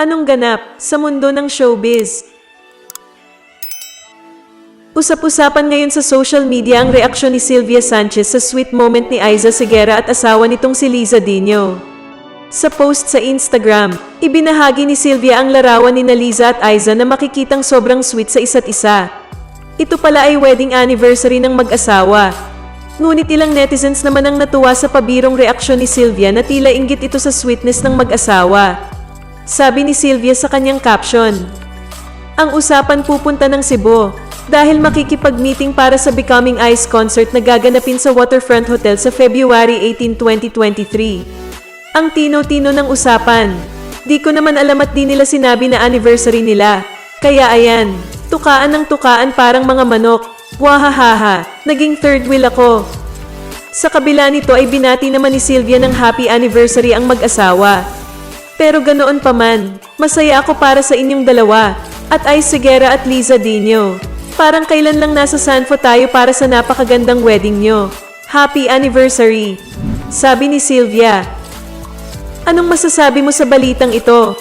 Anong ganap sa mundo ng showbiz? Usap-usapan ngayon sa social media ang reaksyon ni Sylvia Sanchez sa sweet moment ni Aiza Segura at asawa nitong si Liza Dino. Sa post sa Instagram, ibinahagi ni Sylvia ang larawan ni Liza at Aiza na makikitang sobrang sweet sa isa't isa. Ito pala ay wedding anniversary ng mag-asawa. Ngunit ilang netizens naman ang natuwa sa pabirong reaksyon ni Sylvia na tila inggit ito sa sweetness ng mag-asawa. Sabi ni Sylvia sa kanyang caption, Ang usapan pupunta ng Cebu dahil makikipag-meeting para sa Becoming Ice concert na gaganapin sa Waterfront Hotel sa February 18, 2023. Ang tino-tino ng usapan. Di ko naman alam at di nila sinabi na anniversary nila. Kaya ayan, tukaan ng tukaan parang mga manok. Wahahaha, naging third wheel ako. Sa kabila nito ay binati naman ni Sylvia ng happy anniversary ang mag-asawa. Pero ganoon pa man, masaya ako para sa inyong dalawa, at ay Segera at Liza Dino. Parang kailan lang nasa Sanfo tayo para sa napakagandang wedding nyo. Happy anniversary! Sabi ni Sylvia. Anong masasabi mo sa balitang ito?